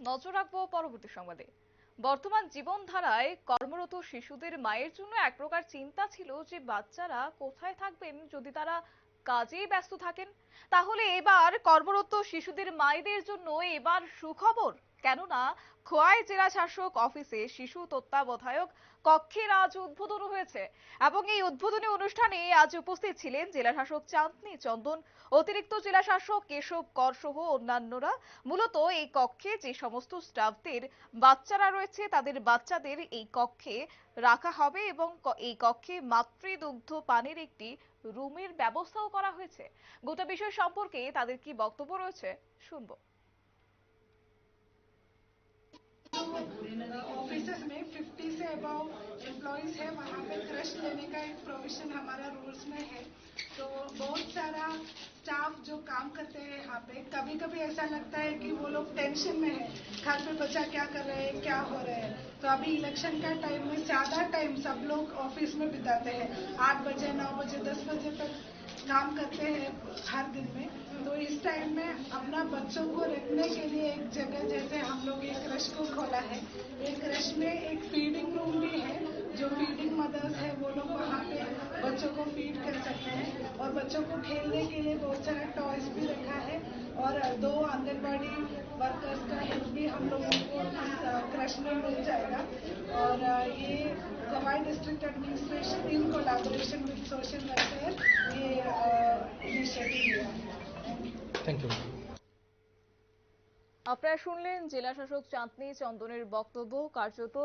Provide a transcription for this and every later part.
নজর রাখব পরবর্তী সংবাদে। বর্তমান জীবনধারায় কর্মরত শিশুদের মায়ের জন্য এক প্রকার চিন্তা ছিল যে বাচ্চারা কোথায় থাকবেন যদি তারা কাজেই ব্যস্ত থাকেন। তাহলে এবার কর্মরত শিশুদের মায়েদের জন্য এবার সুখবর। কেননা খোয়াই জেলা শাসক অফিসে শিশু তত্ত্বাবধায়ক কক্ষের আজ উদ্বোধন হয়েছে এবং এই উদ্বোধনী অনুষ্ঠানে আজ উপস্থিত ছিলেন জেলা শাসক চাঁদনী চন্দন, অতিরিক্ত জেলা শাসক কেশব কর সহ অন্যান্যরা। মূলত এই কক্ষে যে সমস্ত স্টাফদের বাচ্চারা রয়েছে, তাদের বাচ্চাদের এই কক্ষে রাখা হবে এবং এই কক্ষে মাতৃদুগ্ধ পানির একটি রুমের ব্যবস্থাও করা হয়েছে। গোটা বিষয় সম্পর্কে তাদের কি বক্তব্য রয়েছে, শুনব। 50 से अबव एम्प्लॉयज़ है, वहाँ पे क्रश लेने का एक प्रोविज़न हमारा रूल्स में है। तो बहुत सारा स्टाफ जो काम करते हैं यहाँ पे कभी कभी ऐसा लगता है कि वो लोग टेंशन में है। घर पे बच्चा क्या कर रहे हैं, क्या हो रहे हैं? तो अभी इलेक्शन का टाइम में ज़्यादा टाइम सब लोग ऑफ़िस में बिताते हैं। आठ बजे, नौ बजे, दस बजे तक काम करते हैं हर दिन में। तो इस टाइम में अपना बच्चों को रखने के लिए एक जगह, जैसे हम लोग एक क्रश को खोला है। एक क्रश में एक फीडिंग रूम भी है, जो फीडिंग मदर्स है, वो लोग वहाँ पे बच्चों को फ़ीड कर सकते हैं। और बच्चों को खेलने के लिए बहुत सारा टॉयज भी रखा है। और दो आंगनबाड़ी वर्कर्स का हेल्प भी हम लोगों को इस क्रश में मिल जाएगा। और ये गवाई district administration in collaboration with social welfare ये इनिशिएटिव लिया। थैंक यू আপনারা শুনলেন জেলা শাসক চাঁদনি চন্দনের বক্তব্য, কার্যত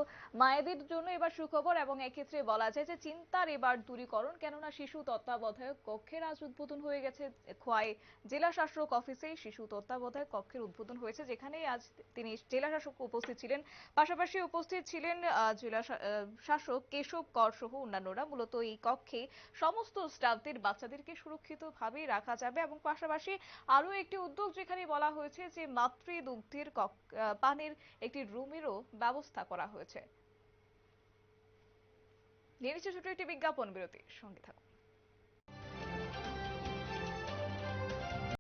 মায়েদের জন্য এবার সুখবর এবং এক্ষেত্রে বলা যায় যে চিন্তার এবার দূরীকরণ, কেননা শিশু তত্ত্বাবধায়ক কক্ষের আজ উদ্বোধন হয়ে গেছে খোয়াই জেলা শাসক অফিসে। শিশু তত্ত্বাবধায়ক কক্ষের উদ্বোধন হয়েছে যেখানে আজ তিনি জেলা শাসক উপস্থিত ছিলেন। পাশাপাশি উপস্থিত ছিলেন জেলা শাসক কেশব কর সহ অন্যান্যরা। মূলত এই কক্ষে সমস্ত স্টাফদের বাচ্চাদেরকে সুরক্ষিতভাবে রাখা যাবে এবং পাশাপাশি আরও একটি উদ্যোগ যেখানে বলা হয়েছে যে মাতৃদুগ্ধের আহ, পানির একটি রুমেরও ব্যবস্থা করা হয়েছে। নিয়ে নিচ্ছে ছোট একটি বিজ্ঞাপন বিরতি সঙ্গে থাকুন।